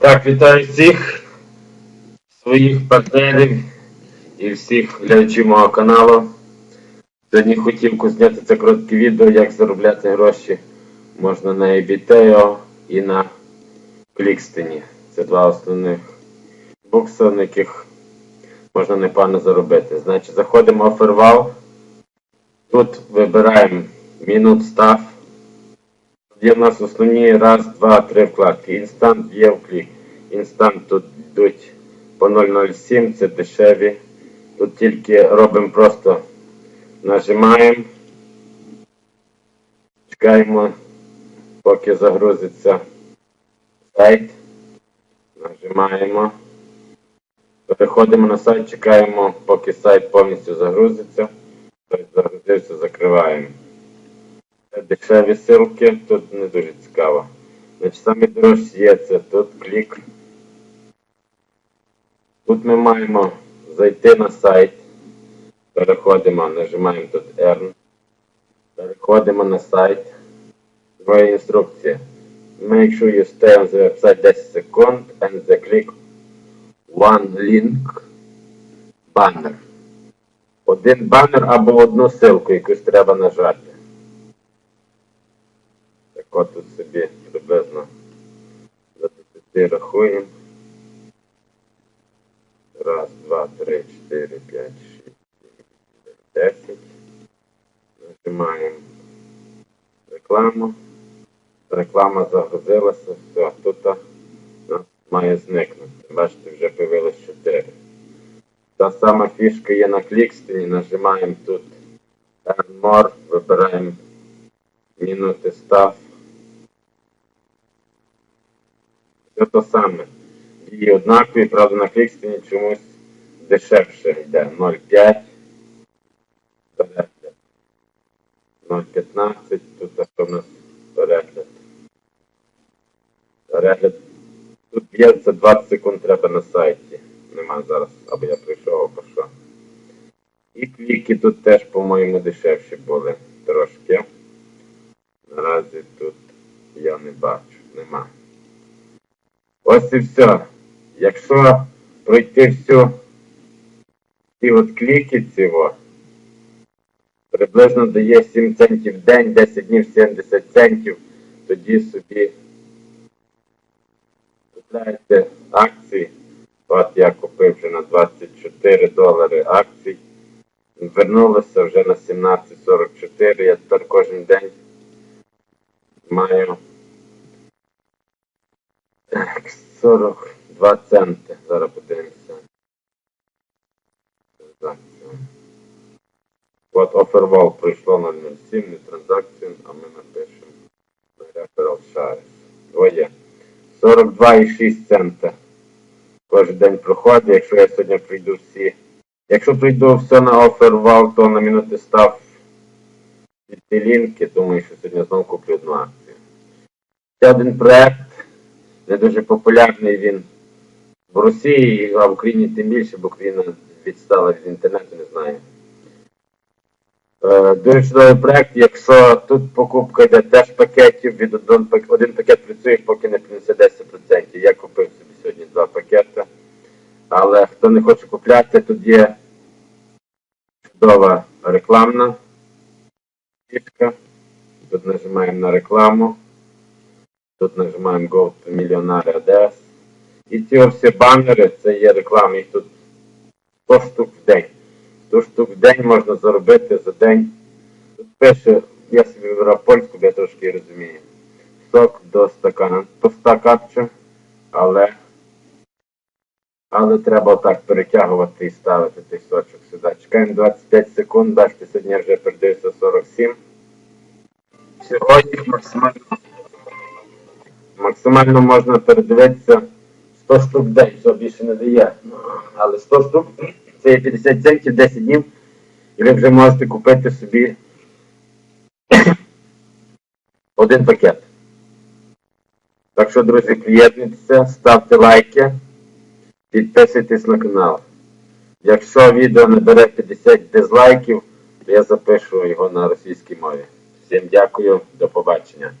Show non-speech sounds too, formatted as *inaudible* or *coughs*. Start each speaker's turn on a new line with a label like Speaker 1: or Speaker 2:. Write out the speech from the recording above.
Speaker 1: Так, вітаю всіх своїх партнерів і всіх глядачів мого каналу. Сьогодні хотів зняти це коротке відео, як заробляти гроші можна на EBTEO і на Клікстені. Це два основних бокси, на яких можна непогано заробити. Значить, заходимо в OfferWow. Тут вибираємо мінут став. Є в нас основні раз, два, три вкладки. Інстант є в клік. Інстант тут йдуть по 007, це дешеві. Тут тільки робимо просто нажимаємо. Чекаємо, поки загрузиться сайт. Нажимаємо. Переходимо на сайт, чекаємо, поки сайт повністю загрузиться. Загрузився, закриваємо. Дешеві ссылки, тут не дуже цікаво. Значить, самі дорожчі є це тут клік. Тут ми маємо зайти на сайт. Переходимо, нажимаємо тут Earn. Переходимо на сайт. Твоя інструкція. Make sure you stay on the website 10 секунд and the click one link banner. Один банер або одну ссылку, якусь треба нажати. Так от тут собі приблизно до 10 рахуємо. Раз, два, три, чотири, п'ять, шість, десять. Нажимаємо рекламу. Реклама загрузилася, все, тут нас має зникнути. Бачите, вже появилось 4. Та сама фішка є на клікстені, нажимаємо тут Earn More, вибираємо мінути став. Все то саме. Дії однакові, правда, на клікстені чомусь дешевше йде. 0,5. Перегляд. 0,15. Тут що в нас перегляд. Перегляд. Тут є це 20 секунд треба на сайті. Нема зараз, або я прийшов, або що. І кліки тут теж, по-моєму, дешевші були трошки. Наразі тут я не бачу, нема. Ось і все. Якщо пройти всю ці от кліки цього, приблизно дає 7 центів в день, 10 днів 70 центів, тоді собі купляєте акції. От я купив вже на 24 долари акцій. Вернулося вже на 17.44. Я тепер кожен день маю 42 центи. Зараз подивимося. Транзакція. От OfferWall пройшло 007, не транзакцію, а ми напишемо Referral Shares. Двоє. 42,6 цента. Кожен день проходить, якщо я сьогодні прийду всі. Якщо прийду все на OfferWall, то на минути став ці лінки, думаю, що сьогодні знову куплю одну акцію. Ще один проект, не дуже популярний він в Росії, а в Україні тим більше, бо Україна відстала від інтернету, не знаю. Е, Дуже чудовий проект, якщо тут покупка йде теж пакетів, від один, один пакет працює, поки не принесе 10%. Я купив собі сьогодні два пакети. Але хто не хоче купляти, тут є чудова рекламна фішка. Тут нажимаємо на рекламу. Тут нажимаємо Go to Millionaire ADS. І ці всі банери, це є реклама, їх тут 100 штук в день. 100 штук в день можна заробити за день. Тут пише, я собі вибрав польську, бо я трошки розумію. Сок до стакана. 100 капча, але але треба отак перетягувати і ставити той сочок сюди. Чекаємо 25 секунд, бачите, сьогодні я вже передивився 47. Сьогодні максимально, максимально можна передивитися 100 штук в день, що більше не дає. Але 100 штук це є 50 центів 10 днів, і ви вже можете купити собі *coughs* один пакет. Так що, друзі, приєднуйтеся, ставте лайки, підписуйтесь на канал. Якщо відео набере 50 дизлайків, то я запишу його на російській мові. Всім дякую, до побачення.